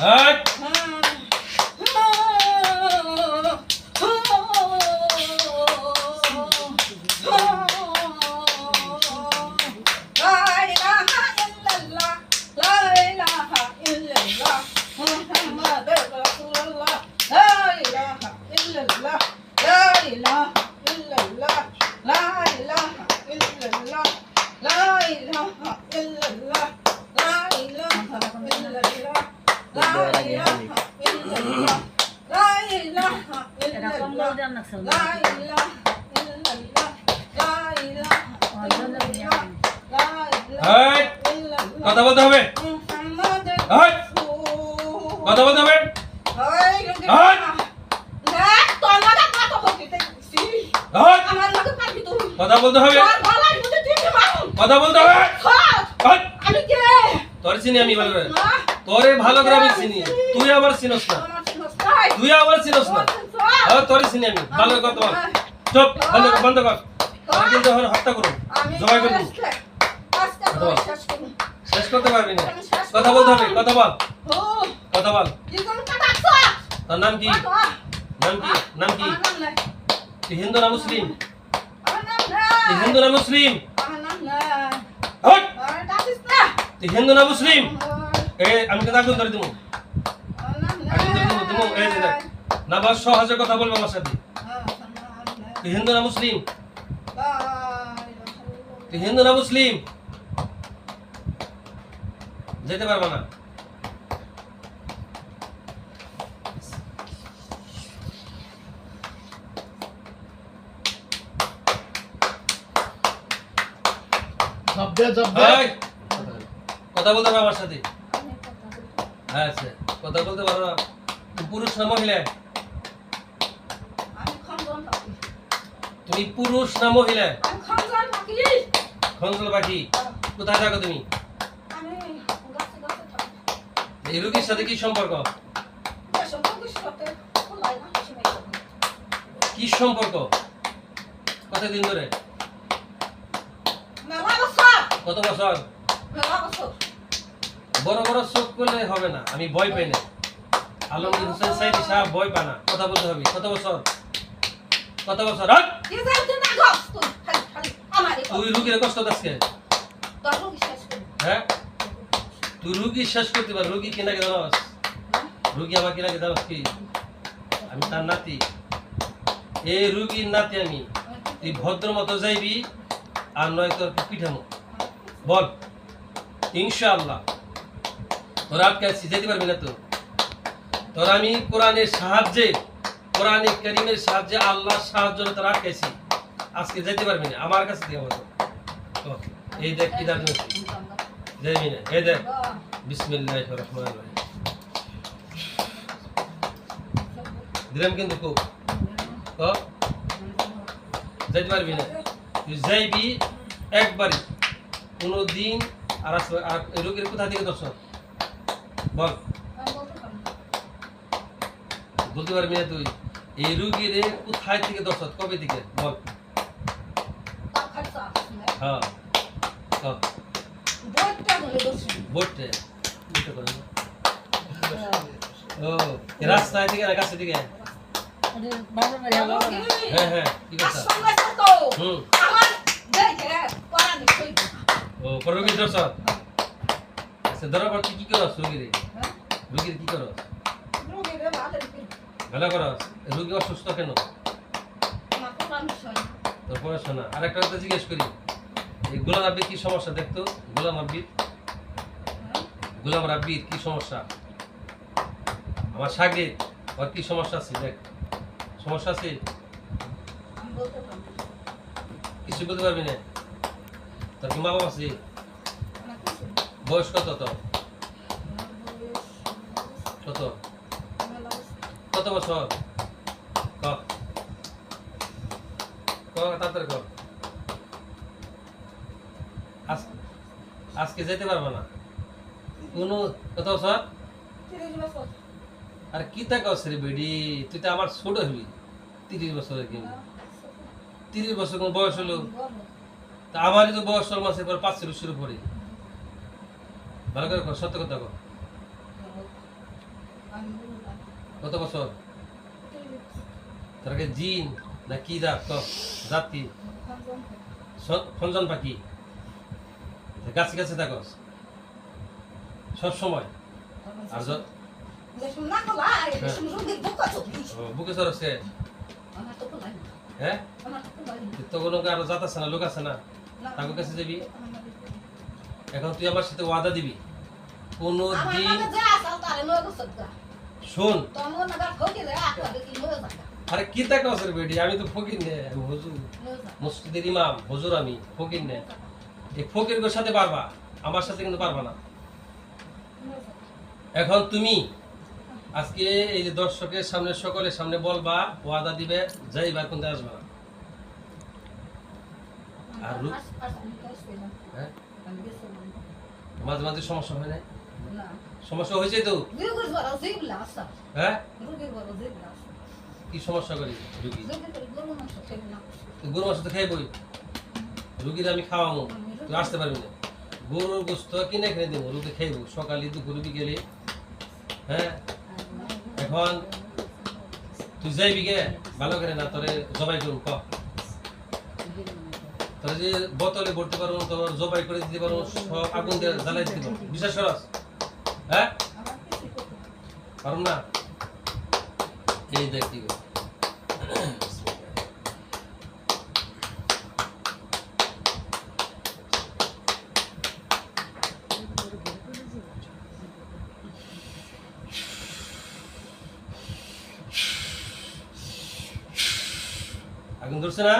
Ah! কথা বলতে হবে। কথা বলতে হবে। কথা বলতে হবে। কথা বলতে হবে। তোর চিনি আমি ভালো করে। তোরে ভালো করে আমি চিনি। তুই আবার চিনস না। তুই আবার চিনস না। আর তোরে চিনি আমি ভালো করে কথা বল। চুপ বন্ধ কর বন্ধ কর। তোর কিন্তু এখন হত্যা করুন জবাই আজকে শেষ করতে পারবি না? কথা বলতে হবে কথা বল। কথা বল। তোর নাম কি? নাম কি? নাম কি? তুই হিন্দু না মুসলিম? তুই হিন্দু না মুসলিম? তুই হিন্দু না মুসলিম? এ আমি কিন্তু আগুন ধরে দেবো আগুন ধরে দেবো দেবো এই দেখ। না বাস সহজে কথা বলব আমার সাথে? তুই হিন্দু না মুসলিম? তুই হিন্দু না মুসলিম? যেতে পারবা না। কথা বলতে পারো আমার সাথে? আচ্ছা কথা বলতে পারো পুরুষ না মহিলা? তুমি পুরুষ না মহিলা? খঞ্জল পাখি কোথায় থাকো তুমি? এই রুগীর সাথে কি সম্পর্ক? কি সম্পর্ক? কতদিন ধরে? কত বছর? বড় বড় চোখ করলে হবে না আমি ভয় পাই না। আলমগীর হোসেন সাইদি সাহেব ভয় পায় না। কথা বলতে হবে কত বছর? কত বছর! তুই রুগীর কষ্ট দাসকে হ্যাঁ? তুই রুগী শেষ করতে পার রুগী কিনা কে জানাস রুগী আমার কিনা কে জানাস কি? আমি তার নাতি। এই রুগীর নাতি আমি। তুই ভদ্র মতো যাইবি আর নয় তোর পিঠামো বল। ইনশাআল্লাহ। তোর আটকে যেতে পারবি না তো? তোর আমি কোরআনের সাহায্যে কোরআনে করিমের সাহায্যে আল্লাহর সাহায্য তোর আটকেছি আজকে যেতে পারবি না, আমার কাছে দিয়ে মতো এই দেখ কি দাঁড়িয়ে যাইবি না, এই দেখ। বিসমিল্লাহ রহমান রহিম। দিলাম কিন্তু খুব। ক? যাইতে পারবি না। তুই যাইবি একবারই। কোনো দিন আর আসবে আর রোগীর কোথা থেকে দর্শন বল। বলতে পারবি না তুই। এই রুগীরে কোথায় থেকে দর্শক কবে থেকে? বল। হ্যাঁ। ও রাস্তায় থেকে কাছে থেকে? হ্যাঁ হ্যাঁ কি কথা? হুম। ও রুগীর দর্শক আচ্ছা ধরা কি করস রুগীরে? রুগীর কি করস? রুগীরে অসুস্থ কেন? পড়ানি শোনা আর একটা জিজ্ঞেস করি। এই গোলাম কি সমস্যা দেখতো? গোলাম গোলাম রাব্বির কি সমস্যা? আমার সাগরিদ ওর কি সমস্যা আছে? দেখ। সমস্যা আছে? কিছু বলতে পারবি না? তোর কি মা বাবা আছে? বয়স কত তো কত? কত বছর? ক। তাড়াতাড়ি ক। আজকে যেতে পারব না। কোনো কত বছর? আর কি তা কস রে বেডি? তুই তো আমার ছোট হবি। তিরিশ বছরের কিন্তু তিরিশ বছর কোন বয়স হলো? তা আমারই তো বয়স হল মাসের পর পাঁচ ছিল শুরু পরে ভালো করে কর সত্য কথা কর। কত বছর? তার আগে জিন না কি জাত? জাত? ফঞ্জন পাখি। গাছে গাছে থাকস সব সময় আর বুকা সরছে হ্যাঁ? আমার তো খোলা তো কোনো আরও জাত আছে না লোক আছে না? তাকে কাছে যাবি? এখন তুই আমার সাথে ওয়াদা দিবি। কোনো দিন শোন। ফকির আরে কি তা কসের বেডি আমি তো ফকির নে। হুজুর মসজিদের ইমাম হুজুর আমি ফকির নে। এই ফকিরের সাথে পারবা? আমার সাথে কিন্তু পারবা না। এখন তুমি আজকে এই যে দর্শকের সামনে সকলের সামনে বলবা ওয়াদা দিবে যাইবার কোনটা আসবে না। আর হ্যাঁ? মাঝে মাঝে সমস্যা হয় না। সমস্যা হয়েছে তো? হ্যাঁ? কি সমস্যা করি? রুগী? গরু মাংস তো খাইবই। রুগীর আমি খাওয়াবো। তুই আসতে পারবি না। গরুর গোস্ত কিনে কিনে দেবো রুগী খাইবো। সকালে দুপুর বিকেলে। হ্যাঁ? এখন তুই যাইবি গে ভালো করে না তোরে জবাই করুন ক? তোরে যে বোতলে ভরতে পারব তোর জবাই করে দিতে পারব সব আগুন দিয়ে জ্বালাই দিতে পারব। বিশ্বাস করস? হ্যাঁ? পারুম না? আগুন ধরছে না?